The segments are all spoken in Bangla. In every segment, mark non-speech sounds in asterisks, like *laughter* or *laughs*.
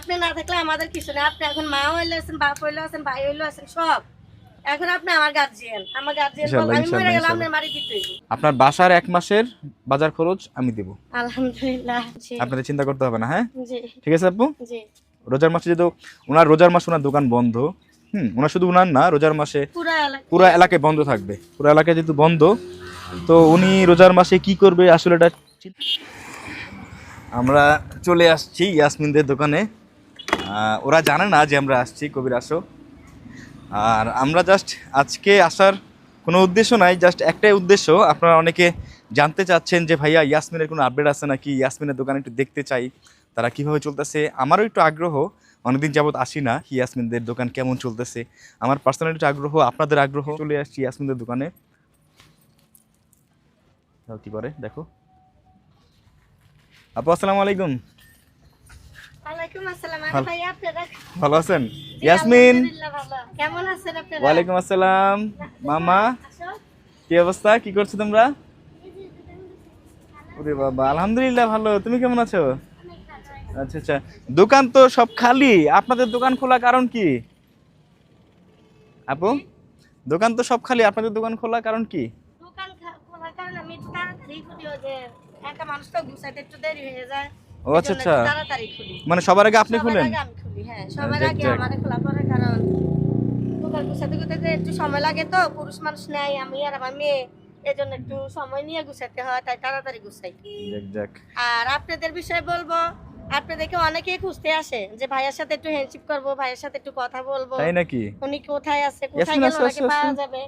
আপনি না থাকলে আমাদের কিছু নেই আপনি এখন মা হইলে আছেন বাপ হইলে আছেন ভাই হইলে আছেন সব। এখন আপনি আমার গার্জিয়ান আমার গার্জিয়ান ইনশাআল্লাহ, আমি মরে ইনশাআল্লাহ, গেলে ইনশাআল্লাহ। আপনার বাড়ি দিতে আপনার বাসার এক মাসের বাজার খরচ আমি দেব। আলহামদুলিল্লাহ জি। আপনাদের চিন্তা করতে হবে না হ্যাঁ? জি। ঠিক আছে আপু? জি। রোজার মাসে যেহেতু ওনার রোজার মাসে ওনার দোকান বন্ধ হুম ওনার শুধু ওনার না রোজার মাসে পুরা এলাকা। পুরো এলাকায় বন্ধ থাকবে। পুরো এলাকায় যেহেতু বন্ধ তো উনি রোজার মাসে কি করবে আসলে এটা আমরা চলে আসছি ইয়াসমিনদের দোকানে। ওরা জানে না যে আমরা আসছি কবির আসো আর আমরা জাস্ট আজকে আসার কোনো উদ্দেশ্য নাই জাস্ট একটাই উদ্দেশ্য। আপনারা অনেকে জানতে চাচ্ছেন যে, ভাইয়া, ইয়াসমিনের কোনো আপডেট আছে নাকি? ইয়াসমিনের দোকানে একটু দেখতে চাই। তারা কীভাবে চলতেছে? আমারও একটু আগ্রহ, অনেকদিন যাবৎ আসি না ইয়াসমিনদের দোকান কেমন চলতেছে। আমার পার্সোনাল একটু আগ্রহ, আপনাদের আগ্রহ। চলে আসছি ইয়াসমিনদের দোকানে। কি করে দেখো। আপু, আসসালামু আলাইকুম। ভালো- আছেন? ইয়াসমিন? ওয়ালাইকুম আসসালাম। মামা? কি অবস্থা? কি করছ তোমরা? ওরে বাবা আলহামদুলিল্লাহ ভালো। তুমি কেমন আছো? আচ্ছা আচ্ছা। দোকান তো সব খালি। আপনাদের দোকান খোলা কারণ কি? আপু? দোকান তো সব খালি। আপনাদের দোকান খোলা কারণ কি? দোকান খা- খোলার কারণে আমি তাড়াতাড়ি খুলি ওই যে একটা মানুষ তো গুছাইতে একটু দেরি হয়ে যায়। ও আচ্ছা আচ্ছা। মানে সবার আগে আপনি খুলেন? খুলি হ্যাঁ সবার আগে। আমারে খোলা পরে কারণ দোকান গুছাতে গুছাতে একটু সময় লাগে তো পুরুষ মানুষ নেই আমি আর আমার মেয়ে এজন্য একটু সময় নিয়ে গুছাতে হয় তাই তাড়াতাড়ি গুছাই। যাক যাক আর আপনাদের বিষয়ে বলব আপনাদেরকে অনেকেই খুঁজতে আসে যে ভাইয়ের সাথে একটু হ্যান্ডশিপ করব ভাইয়ের সাথে একটু কথা বলব। তাই নাকি? উনি কোথায় আছে কোথায় ওনাকে পাওয়া যাবে?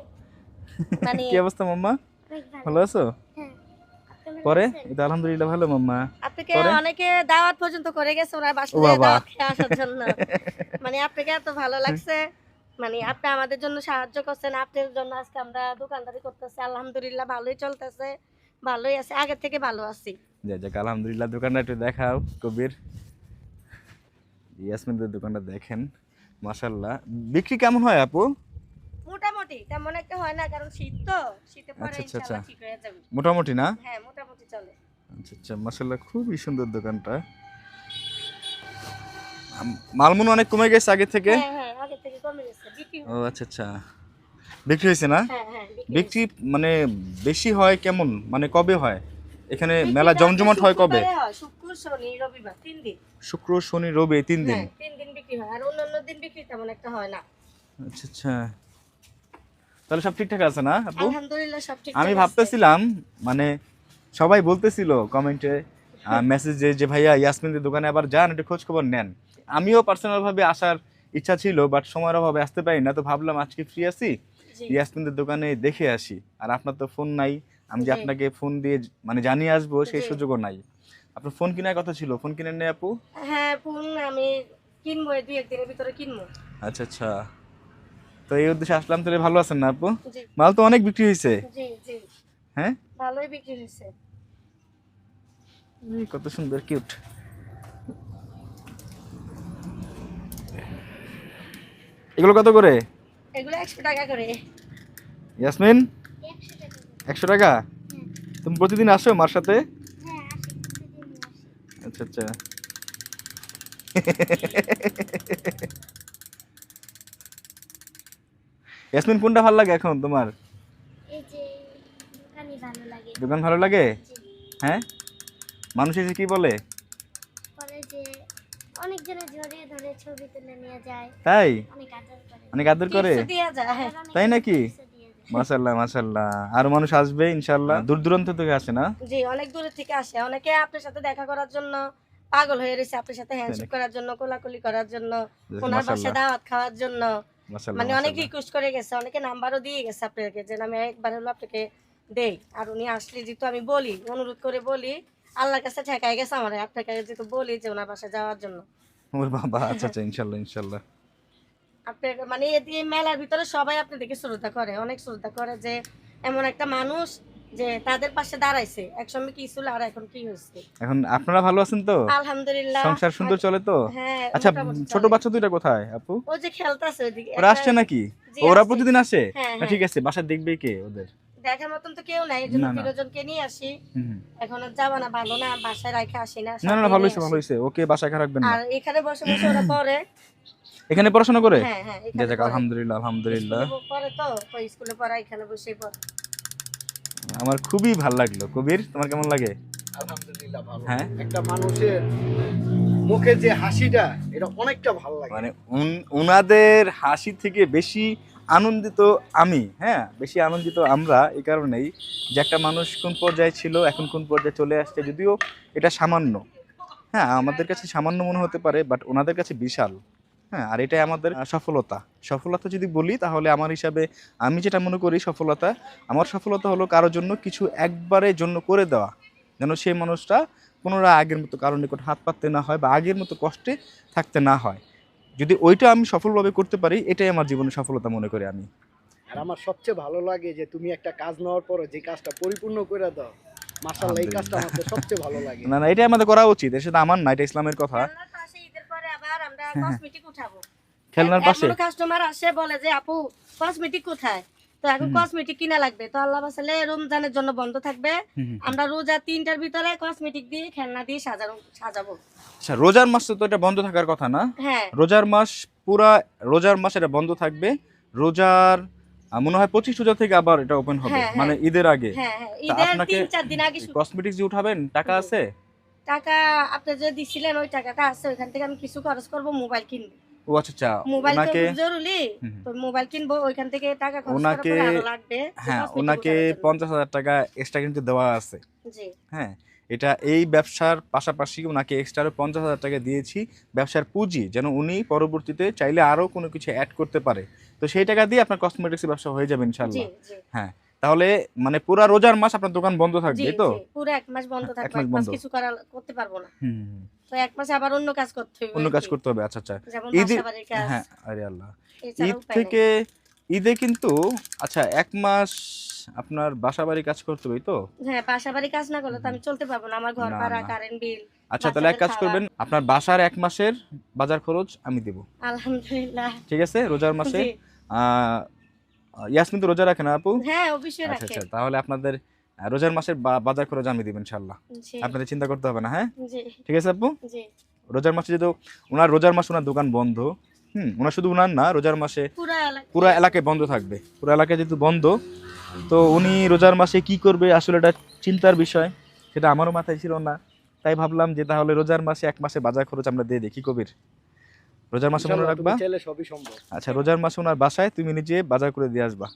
*laughs* মানে কি অবস্থা মাম্মা? ভালো আছো? পরে? তো আলহামদুলিল্লাহ ভালো মাম্মা। আপনাকে অনেকে দাওয়াত পর্যন্ত করে গেছে ওনার বাসায় ও দাওয়াত খেয়ে আসার জন্য। *laughs* মানে আপনাকে এত ভালো লাগছে। মানে আপনি আমাদের জন্য সাহায্য করছেন আপনার জন্য আজকে আমরা দোকানদারি করতেছি। আলহামদুলিল্লাহ ভালোই চলতেছে ভালোই আছে আগের থেকে ভালো আছি। যাক আলহামদুলিল্লাহ দোকানটা একটু দেখাও কবির। ইয়াসমিনদের দোকানটা দেখেন মাশাল্লাহ বিক্রি কেমন হয় আপু? মোটামুটি তেমন একটা হয় না কারণ শীত তো শীতে পরে আচ্ছা, আচ্ছা, ইনশাআল্লাহ আচ্ছা। ঠিক হয়ে যাবে। মোটামুটি না? হ্যাঁ মোটামুটি চলে। আচ্ছা আচ্ছা খুবই সুন্দর দোকানটা। আম- মালমুন অনেক কমে গেছে আগে থেকে? হ্যাঁ হ্যাঁ আগে থেকে কমে গেছে বিক্রি ও আচ্ছা আচ্ছা। বিক্রি হয়েছে না? হ্যাঁ হ্যাঁ বিক্রি বিক্রি মানে বেশি হয় কেমন? মানে কবে হয়? এখানে বিক্রিটা মেলা জমজমাট হয় কবে? শুক্রবারে হয়, শুক্র শনি রবিবার তিন দিন। শুক্র শনি রবি এই তিন দিন? হ্যাঁ তিন দিন বিক্রি হয় আর অন্যান্য দিন বিক্রি তেমন একটা হয় না। আচ্ছা আচ্ছা। তাহলে সব ঠিকঠাক আছে না আপু? আলহামদুলিল্লাহ সব ঠিক আমি ভাবতেছিলাম মানে সবাই বলতেছিল কমেন্টে মেসেজে *laughs* যে ভাইয়া ইয়াসমিনদের দোকানে আবার যান একটু খোঁজ খবর নেন। আমিও পার্সোনাল ভাবে আসার ইচ্ছা ছিল বাট সময়ের অভাবে আসতে পারি না তো ভাবলাম আজকে ফ্রি আছি ইয়াসমিনদের দোকানে দেখে আসি। আর আপনার তো ফোন নাই আমি যে আপনাকে ফোন দিয়ে মানে জানিয়ে আসব সেই সুযোগও নাই। আপনার ফোন কেনার কথা ছিল ফোন কিনেন নেই আপু? হ্যাঁ ফোন আমি কিনবো এই দুই একদিনের ভিতরে কিনবো। আচ্ছা আচ্ছা। তো এই উদ্দেশ্যে আসলাম। তাহলে ভালো আছেন না আপু? মাল তো অনেক বিক্রি হয়েছে। হ্যাঁ? ভালোই বিক্রি হয়েছে। কত সুন্দর কিউট। এগুলো কত করে? এগুলো টাকা করে। ইয়াসমিন? একশো টাকা তুমি প্রতিদিন আসো মার সাথে? আচ্ছা আচ্ছা। *laughs* ইয়াসমিন কোনটা ভালো লাগে এখন তোমার? এই যে দোকানই ভালো লাগে। দোকান ভালো লাগে? হ্যাঁ? মানুষ এসে কি বলে? পরে যে অনেকজনে জড়িয়ে ধরে ছবি তুলে নিয়ে যায়। তাই? অনেক আদর করে। অনেক আদর করে? টিপসও দেয়া যায়। আবার অনেক তাই নাকি? মাশাল্লাহ মাশাল্লাহ আর মানুষ আসবে ইনশাল্লাহ দূর দূরান্ত থেকে আসে না? জি অনেক দূরে থেকে আসে। অনেকে আপনার সাথে দেখা করার জন্য পাগল হয়ে রয়েছে আপনার সাথে হ্যান্ডশেক করার জন্য কোলাকুলি করার জন্য ওনার বাসায় দাওয়াত খাওয়ার জন্য। মানে অনেক রিকোয়েস্ট করে গেছে অনেকে নাম্বারও দিয়ে গেছে আপনাকে যে আমি একবার হলো আপনাকে দেই। আর উনি আসলে যেহেতু আমি বলি অনুরোধ করে বলি আল্লাহর কাছে ঠেকাই গেছে আমার আপনাকে যেহেতু বলি যে ওনার বাসায় যাওয়ার জন্য। ওর বাবা আচ্ছা আচ্ছা ইনশাল্লাহ ইনশাল্লাহ আপনার মানে এই মেলার ভিতরে সবাই আপনাদেরকে শ্রদ্ধা করে অনেক শ্রদ্ধা করে যে এমন একটা মানুষ যে তাদের পাশে দাঁড়াইছে। একসময় কি ছিল আর এখন কি হয়েছে? এখন আপনারা ভালো আছেন তো? আলহামদুলিল্লাহ। সংসার সুন্দর চলে তো? হ্যাঁ আচ্ছা ছোট বাচ্চা দুইটা কোথায় আপু? ও যে খেলতেছে ওইদিকে। ওরা আসছে নাকি? ওরা প্রতিদিন আসে? হ্যাঁ, হ্যাঁ। ঠিক আছে বাসা দেখবে কে ওদের? দেখার মতন তো কেউ নাই এই জন্য না, না। প্রিয়জনকে নিয়ে আসি। এখন আর যাবা না ভালো না বাসায় রাখে আসি না না না ভালো হয়েছে ভালো। হয়েছে ওকে বাসায় রাখবেন না। আর এখানে বসে বসে ওরা পরে এখানে পড়াশোনা করে? হ্যাঁ হ্যাঁ যাক আলহামদুলিল্লাহ আলহামদুলিল্লাহ। পড়ে তো তো স্কুলে পড়া এখানে বসে পড়ে। আমার খুবই ভালো লাগল। কবির তোমার কেমন লাগে? আলহামদুলিল্লাহ ভালো। হ্যাঁ? একটা মানুষের মুখে যে হাসিটা এটা অনেকটা ভালো লাগে। মানে হাসি থেকে বেশি আনন্দিত আমি হ্যাঁ? বেশি আনন্দিত আমরা এই কারণেই যে একটা মানুষ কোন পর্যায়ে ছিল এখন কোন পর্যায়ে চলে আসছে যদিও এটা সামান্য। হ্যাঁ আমাদের কাছে সামান্য মনে হতে পারে বাট ওনাদের কাছে বিশাল। হ্যাঁ আর এটাই আমাদের সফলতা। সফলতা যদি বলি তাহলে আমার হিসাবে আমি যেটা মনে করি সফলতা আমার সফলতা হলো কারোর জন্য কিছু একবারের জন্য করে দেওয়া। যেন সেই মানুষটা পুনরায় আগের মতো কারোর নিকট হাত পাততে না হয় বা আগের মতো কষ্টে থাকতে না হয়। যদি ওইটা আমি সফলভাবে করতে পারি এটাই আমার জীবনের সফলতা মনে করি আমি। আর আমার সবচেয়ে ভালো লাগে যে তুমি একটা কাজ নেওয়ার পরে যে কাজটা পরিপূর্ণ করে দাও মাশাআল্লাহ এই কাজটা আমার সবচেয়ে ভালো লাগে। না না এটা আমাদের করা উচিত শুধু আমার না এটা ইসলামের কথা। আমরা কসমেটিক উঠাবো। খেলনার পাশে? কাস্টমার আসে বলে যে আপু কসমেটিক কোথায়? তো এখন কসমেটিক কিনা লাগবে? তো আল্লাহ বাসালে রমজানের জন্য বন্ধ থাকবে। আমরা রোজা তিনটার ভিতরে কসমেটিক দিয়ে খেলনা দিয়ে সাজানো সাজাবো। আচ্ছা রোজার মাস তো এটা বন্ধ থাকার কথা না? হ্যাঁ। রোজার মাস পুরা রোজার মাস এটা বন্ধ থাকবে। রোজার মনে হয় পঁচিশ রোজা থেকে আবার এটা ওপেন হবে। হ্যাঁ, হ্যাঁ। মানে ঈদের আগে। হ্যাঁ হ্যাঁ। ঈদের আপনাকে তিন চার দিন আগে শুরু- কসমেটিক্স যে উঠাবেন টাকা আছে? টাকা আপনি যে দিছিলেন ওই টাকাটা আছে ওইখান থেকে আমি কিছু খরচ করব মোবাইল কিনবো। ও আচ্ছা আচ্ছা। মোবাইল তো জরুরি। তো মোবাইল কিনবো ওইখান থেকে টাকা খরচ ওনাকে- লাগবে হ্যাঁ ওনাকে উঠানোর জন্য। পঞ্চাশ হাজার টাকা এক্সট্রা কিন্তু দেওয়া আছে। জি। হ্যাঁ এটা এই ব্যবসার পাশাপাশি ওনাকে এক্সট্রা পঞ্চাশ হাজার টাকা দিয়েছি ব্যবসার পুঁজি যেন উনি পরবর্তীতে চাইলে আরও কোনো কিছু অ্যাড করতে পারে। তো সেই টাকা দিয়ে আপনার কসমেটিক্সের ব্যবসা হয়ে যাবে ইনশাল্লাহ জি। হ্যাঁ। তাহলে মানে পুরা রোজার মাস আপনার দোকান বন্ধ থাকবে তো? পুরো এক মাস বন্ধ থাকবে এক মাস কিছু করা করতে পারব না। তো এক মাসে আবার অন্য কাজ করতে হবে অন্য কাজ করতে হবে আচ্ছা আচ্ছা। ঈদে হ্যাঁ আরে আল্লাহ। ঈদ থেকে ঈদে কিন্তু আচ্ছা এক মাস আপনার বাসা বাড়ি কাজ করতে হবে তো? হ্যাঁ বাসা বাড়ির কাজ না করলে তো আমি চলতে পারব না। আমার ঘর ভাড়া কারেন্ট বিল আচ্ছা তাহলে এক কাজ করবেন আপনার বাসার এক মাসের বাজার খরচ আমি দেব। আলহামদুলিল্লাহ। ঠিক আছে? রোজার মাসে আহ, ইয়াসমিন তো রোজা রাখে না আপু? হ্যাঁ অবশ্যই আচ্ছা রাখে। আচ্ছা তাহলে আপনাদের রোজার মাসের বাজার খরচ আমি দিব ইনশাল্লাহ জি। আপনাদের চিন্তা করতে হবে না হ্যাঁ? জি। ঠিক আছে আপু? জি। রোজার মাসে যেহেতু ওনার রোজার মাসে ওনার দোকান বন্ধ হুম ওনার শুধু ওনার না রোজার মাসে পুরো এলাকায়। বন্ধ থাকবে। পুরো এলাকায় যেহেতু বন্ধ তো উনি রোজার মাসে কি করবে আসলে এটা চিন্তার বিষয় সেটা আমারও মাথায় ছিল না। তাই ভাবলাম যে তাহলে রোজার মাসে এক মাসে বাজার খরচ আমরা দিয়ে দেখি কবির। রোজার মাসে মনে রাখবা? চাইলে সবই সম্ভব। আচ্ছা রোজার মাসে ওনার বাসায় তুমি নিজে বাজার করে দিয়ে আসবা।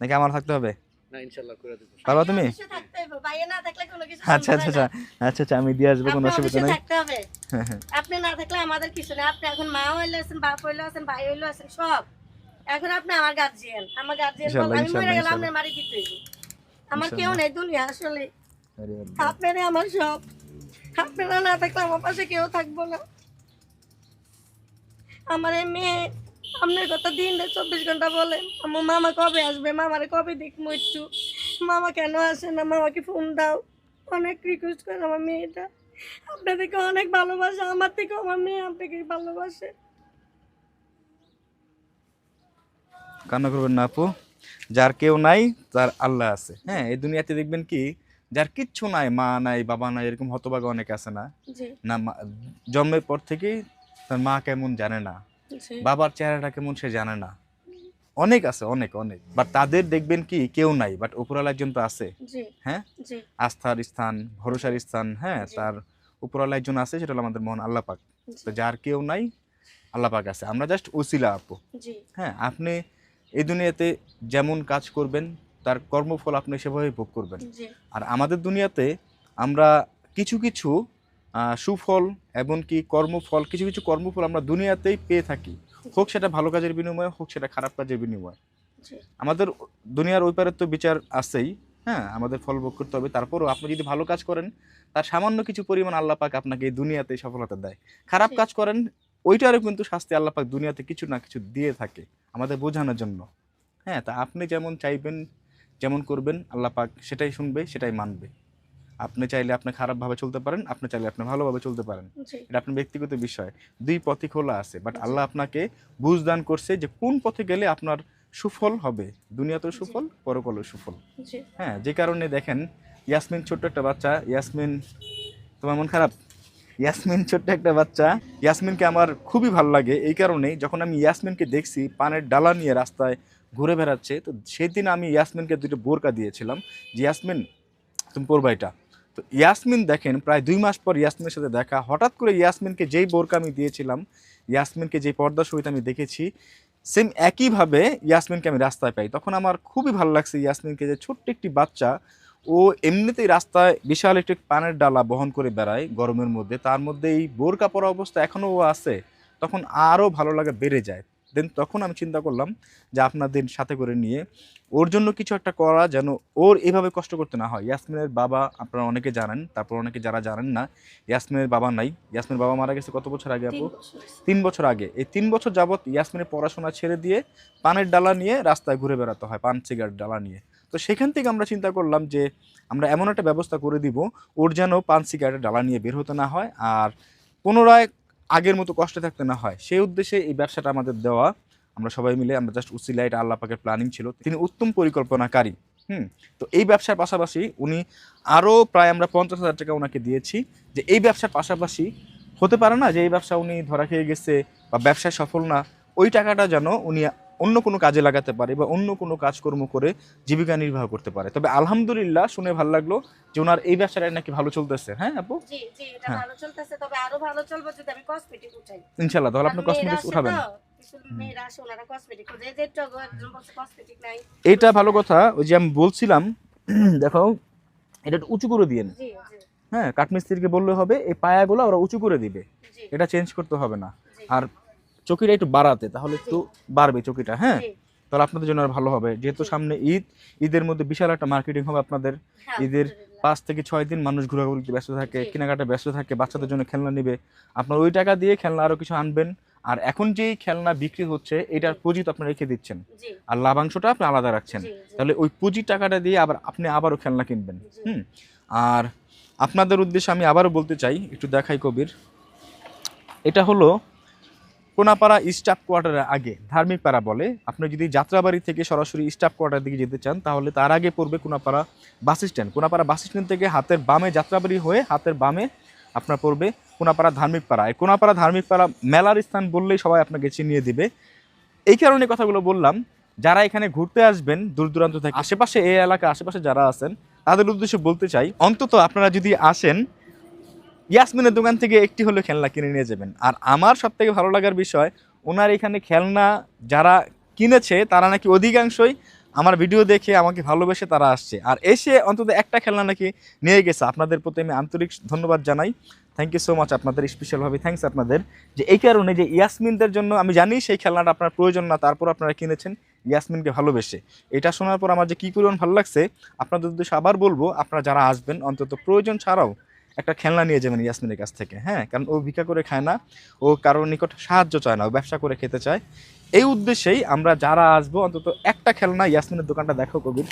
নাকি আমার থাকতে হবে? না ইনশাআল্লাহ করে দেবো। পারবা তুমি? অবশ্যই থাকতে হবে বাইরে না থাকলে কোনো কিছু আচ্ছা আচ্ছা আচ্ছা আচ্ছা আচ্ছা আমি দিয়ে আসব কোনো অসুবিধা নেই। থাকতে হবে। *laughs* আপনি না থাকলে আমাদের কিছু নেই। আপনি এখন মা হইলে আছেন বাপ হইলে আছেন ভাই হইলে আছেন সব। এখন আপনি আমার গার্জিয়ান আমার গার্জিয়ান আমি মরে ইনশাআল্লাহ, গেলে মারি দিতে হইব। আমার কেউ। নেই দুনিয়া আসলে। আমার সব। আপনারা না থাকলে আমার পাশে কেউ থাকব না। আমার এই মেয়ে আপনার কথা দিন চব্বিশ ঘণ্টা বলেন আমার মামা কবে আসবে? মামারে কবে দেখব একটু? মামা কেন আসে না? মামাকে ফোন দাও। অনেক রিকোয়েস্ট করে আমার মেয়েটা। আপনাদেরকে অনেক ভালোবাসে আমার থেকে আমার মেয়ে আপনাকে ভালোবাসে। কান্না করবেন না আপু। যার কেউ নাই তার আল্লাহ আছে। হ্যাঁ এই দুনিয়াতে দেখবেন কি যার কিচ্ছু নাই মা নাই বাবা নাই এরকম হতভাগা অনেক আছে না। না জন্মের পর থেকেই তার মা কেমন জানে না। বাবার চেহারাটা কেমন সে জানে না। অনেক আছে অনেক অনেক। বাট তাদের দেখবেন কি কেউ নাই। বাট উপরওয়ালা একজন তো আছে। হ্যাঁ? আস্থার স্থান ভরসার স্থান হ্যাঁ? তার উপরওয়ালা একজন আছে সেটা হলো আমাদের মহান আল্লাহ পাক তো যার কেউ নাই আল্লাহ পাক আছে। আমরা জাস্ট ওসিলা আপু। হ্যাঁ আপনি এই দুনিয়াতে যেমন কাজ করবেন তার কর্মফল আপনি সেভাবে ভোগ করবেন। আর আমাদের দুনিয়াতে আমরা কিছু কিছু সুফল এমনকি কর্মফল কিছু কিছু কর্মফল আমরা দুনিয়াতেই পেয়ে থাকি। হোক সেটা ভালো কাজের বিনিময়ে হোক সেটা খারাপ কাজের বিনিময়ে। আমাদের দুনিয়ার ওই পারের তো বিচার আছেই হ্যাঁ? আমাদের ফল ভোগ করতে হবে। তারপরও আপনি যদি ভালো কাজ করেন তার সামান্য কিছু পরিমাণ আল্লাহ পাক আপনাকে এই দুনিয়াতে সফলতা দেয়। খারাপ কাজ করেন ওইটারও কিন্তু শাস্তি আল্লাহ পাক দুনিয়াতে কিছু না কিছু দিয়ে থাকে আমাদের বোঝানোর জন্য। হ্যাঁ? তা আপনি যেমন চাইবেন যেমন করবেন আল্লাহ পাক সেটাই শুনবে সেটাই মানবে। আপনি চাইলে আপনি খারাপভাবে চলতে পারেন আপনি চাইলে আপনি ভালোভাবে চলতে পারেন। এটা আপনার ব্যক্তিগত বিষয়। দুই পথই খোলা আছে বাট। আল্লাহ আপনাকে বুঝদান করছে যে কোন পথে গেলে আপনার সুফল হবে। দুনিয়াতেও সুফল পরকালেও সুফল। হ্যাঁ যে কারণে দেখেন ইয়াসমিন ছোট্ট একটা বাচ্চা ইয়াসমিন তোমার মন খারাপ? ইয়াসমিন ছোট্ট একটা বাচ্চা ইয়াসমিনকে আমার খুবই ভালো লাগে। এই কারণেই যখন আমি ইয়াসমিনকে দেখছি পানের ডালা নিয়ে রাস্তায় ঘুরে বেড়াচ্ছে তো সেদিন আমি ইয়াসমিনকে দুটো বোরকা দিয়েছিলাম যে ইয়াসমিন তুমি পরবা এটা। তো ইয়াসমিন দেখেন, প্রায় দুই মাস পর ইয়াসমিনের সাথে দেখা। হঠাৎ করে ইয়াসমিনকে যেই বোরকা আমি দিয়েছিলাম, ইয়াসমিনকে যেই পর্দার সহিত আমি দেখেছি সেম একইভাবে ইয়াসমিনকে আমি রাস্তায় পাই। তখন আমার খুবই ভালো লাগছে ইয়াসমিনকে যে ছোট্ট একটি বাচ্চা, ও এমনিতেই রাস্তায় বিশাল একটি পানের ডালা বহন করে বেড়ায় গরমের মধ্যে। তার মধ্যে এই বোরকা পরা অবস্থা এখনও ও আছে। তখন আরও ভালো লাগা বেড়ে যায়। দেন তখন আমি চিন্তা করলাম যে আপনাদের সাথে করে নিয়ে ওর জন্য কিছু একটা করা যেন ওর এভাবে কষ্ট করতে না হয়। ইয়াসমিনের বাবা আপনারা অনেকে জানেন তারপর অনেকে যারা জানেন না ইয়াসমিনের বাবা নাই। ইয়াসমিনের বাবা মারা গেছে কত বছর আগে আপু? তিন বছর আগে। এই তিন বছর যাবৎ ইয়াসমিনের পড়াশোনা ছেড়ে দিয়ে পানের ডালা নিয়ে রাস্তায় ঘুরে বেড়াতে হয় পান সিগারেট ডালা নিয়ে। তো সেখান থেকে আমরা চিন্তা করলাম যে আমরা এমন একটা ব্যবস্থা করে দিব ওর যেন পান সিগারেটের ডালা নিয়ে বের হতে না হয়। আর পুনরায় আগের মতো কষ্টে থাকতে না হয়। সেই উদ্দেশ্যে এই ব্যবসাটা আমাদের দেওয়া। আমরা সবাই মিলে, আমরা জাস্ট উসিলা, এটা আল্লাহ পাকের প্ল্যানিং ছিল। তিনি উত্তম পরিকল্পনাকারী, হুম? তো এই ব্যবসার পাশাপাশি উনি আরও প্রায় আমরা পঞ্চাশ হাজার টাকা ওনাকে দিয়েছি যে এই ব্যবসার পাশাপাশি হতে পারে না যে এই ব্যবসা উনি ধরা খেয়ে গেছে বা ব্যবসায় সফল না, ওই টাকাটা যেন উনি অন্য কোনো কাজে লাগাতে পারে বা অন্য কোনো কাজকর্ম করে জীবিকা নির্বাহ করতে পারে। তবে আলহামদুলিল্লাহ শুনে ভালো লাগল যে ওনার এই ব্যবসাটা নাকি ভালো চলতেছে হ্যাঁ আপু? জি জি এটা হ্যাঁ। ভালো চলতেছে তবে আরও ভালো চলবে যদি আমি কসমেটিক উঠাই। ইনশাল্লাহ তাহলে আপনি কসমেটিক্স উঠাবেন। এইটা ভালো কথা ওই যে আমি বলছিলাম *clears throat* দেখো এটা একটু উঁচু করে জি হ্যাঁ কাঠমিস্ত্রিকে বললে হবে এই পায়াগুলো ওরা উঁচু করে দিবে। এটা চেঞ্জ করতে হবে না। আর চকিটা একটু বাড়াতে তাহলে একটু বাড়বে চকিটা হ্যাঁ? তাহলে আপনাদের জন্য আর ভালো হবে। যেহেতু সামনে ঈদ ঈদের মধ্যে বিশাল একটা মার্কেটিং হবে আপনাদের। হ্যাঁ, ঈদের পাঁচ থেকে ছয় দিন মানুষ ঘোরাঘুরিতে ব্যস্ত থাকে কেনাকাটা ব্যস্ত থাকে বাচ্চাদের জন্য খেলনা নেবে। আপনার ওই টাকা দিয়ে খেলনা আরও কিছু আনবেন। আর এখন যেই খেলনা বিক্রি হচ্ছে এটার পুঁজি তো আপনি রেখে দিচ্ছেন। আর লাভাংশটা আপনি আলাদা রাখছেন। তাহলে ওই পুঁজির টাকাটা দিয়ে আবার আপনি আবারও খেলনা কিনবেন হুম? আর আপনাদের উদ্দেশ্যে আমি আবারও বলতে চাই একটু দেখাই কবির। এটা হলো কোনাপাড়া স্টাফ কোয়ার্টারের আগে ধার্মিক পাড়া বলে। আপনি যদি যাত্রাবাড়ি থেকে সরাসরি স্টাফ কোয়ার্টার দিকে যেতে চান, তাহলে তার আগে পড়বে Konapara bus stand. Konapara bus stand থেকে হাতের বামে যাত্রাবাড়ি হয়ে হাতের বামে আপনার পড়বে কোনাপাড়া ধার্মিক পাড়া। এই কোনাপাড়া ধার্মিক পাড়া মেলার স্থান বললেই সবাই আপনাকে চিনিয়ে দিবে। এই কারণে কথাগুলো বললাম, যারা এখানে ঘুরতে আসবেন দূর দূরান্ত থেকে, আশেপাশে এই এলাকা আশেপাশে যারা আছেন, তাদের উদ্দেশ্যে বলতে চাই, অন্তত আপনারা যদি আসেন ইয়াসমিনের দোকান থেকে একটি হলো খেলনা কিনে নিয়ে যাবেন। আর আমার সব থেকে ভালো লাগার বিষয়, ওনার এখানে খেলনা যারা কিনেছে, তারা নাকি অধিকাংশই আমার ভিডিও দেখে আমাকে ভালোবেসে তারা আসছে। আর এসে অন্তত একটা খেলনা নাকি নিয়ে গেছে। আপনাদের প্রতি আমি আন্তরিক ধন্যবাদ জানাই। থ্যাংক ইউ সো মাচ আপনাদের স্পেশালভাবে থ্যাঙ্কস আপনাদের। যে এই কারণে যে ইয়াসমিনদের জন্য আমি জানি সেই খেলনাটা আপনার প্রয়োজন না, তারপর আপনারা কিনেছেন ইয়াসমিনকে ভালোবেসে। এটা শোনার পর আমার যে কী পরিমাণ ভালো লাগছে, আপনাদের উদ্দেশ্যে আবার বলব, আপনারা যারা আসবেন, অন্তত প্রয়োজন ছাড়াও একটা খেলনা নিয়ে যাবেন ইয়াসমিনের কাছ থেকে হ্যাঁ? কারণ ও ভিক্ষা করে খায় না, ও কারোর নিকট সাহায্য চায় না, ও ব্যবসা করে খেতে চায়। এই উদ্দেশ্যেই আমরা যারা আসব, অন্তত একটা খেলনা ইয়াসমিনের দোকানটা দেখো কবির।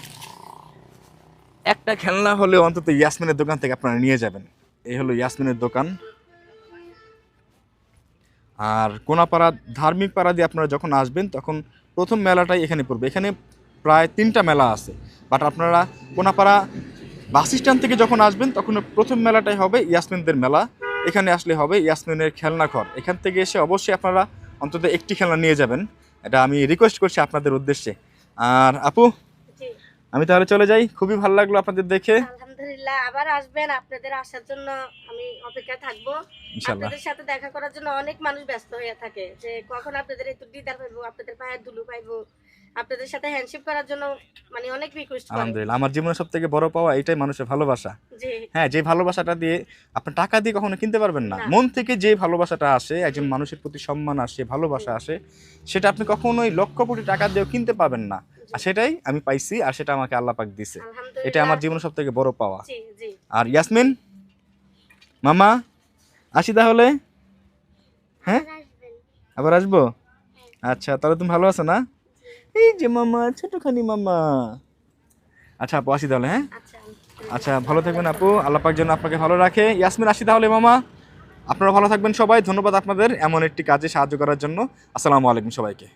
একটা খেলনা হলে অন্তত ইয়াসমিনের দোকান থেকে আপনারা নিয়ে যাবেন। এই হলো ইয়াসমিনের দোকান। আর কোনাপাড়া, ধার্মিক পাড়া দিয়ে আপনারা যখন আসবেন, তখন প্রথম মেলাটাই এখানে পড়বে। এখানে প্রায় তিনটা মেলা আছে। বাট আপনারা কোনাপাড়া বাস স্ট্যান্ড থেকে যখন আসবেন তখন প্রথম মেলাটাই হবে ইয়াসমিনদের মেলা। এখানে আসলে হবে ইয়াসমিনের খেলনা ঘর। এখান থেকে এসে অবশ্যই আপনারা অন্তত একটি খেলনা নিয়ে যাবেন। এটা আমি রিকোয়েস্ট করছি আপনাদের উদ্দেশ্যে। আর আপু আমি তাহলে চলে যাই। খুবই ভালো লাগল আপনাদের দেখে। আলহামদুলিল্লাহ আবার আসবেন। আপনাদের আসার জন্য আমি অপেক্ষা থাকব। আপনাদের সাথে দেখা করার জন্য অনেক মানুষ ব্যস্ত হয়ে থাকে যে কখন আপনাদের একটু দিদার পাইবো আপনাদের পায়ের ধুলো পাইবো। আপনাদের সাথে হ্যান্ডশিপ করার জন্য মানে অনেক রিকোয়েস্ট করে আলহামদুলিল্লাহ। আমার জীবনের সবথেকে বড় পাওয়া এটাই মানুষের ভালোবাসা। জি। হ্যাঁ যে ভালোবাসাটা দিয়ে আপনি টাকা দিয়ে কখনো কিনতে পারবেন না। মন থেকে যে ভালোবাসাটা আসে একজন মানুষের প্রতি সম্মান আসে ভালোবাসা আসে সেটা আপনি কখনোই লক্ষ কোটি টাকা দিয়েও কিনতে পাবেন না। আর সেটাই আমি পাইছি আর সেটা আমাকে আল্লাহ পাক দিছে আলহামদুলিল্লাহ। এটা আমার জীবনের সব থেকে বড় পাওয়া। জি জি। আর ইয়াসমিন? মামা? আসি তাহলে? হ্যাঁ? আবার আসব? আচ্ছা তাহলে তুমি ভালো আছো না? এই যে মামা ছোটখানি মামা। আচ্ছা আপু আসি তাহলে হ্যাঁ? আচ্ছা আচ্ছা ভালো থাকবেন আপু। আল্লাপাক যেন আপনাকে ভালো রাখে। ইয়াসমিন আসি তাহলে মামা। আপনারা ভালো থাকবেন সবাই। ধন্যবাদ আপনাদের এমন একটি কাজে সাহায্য করার জন্য। আসসালামু আলাইকুম সবাইকে।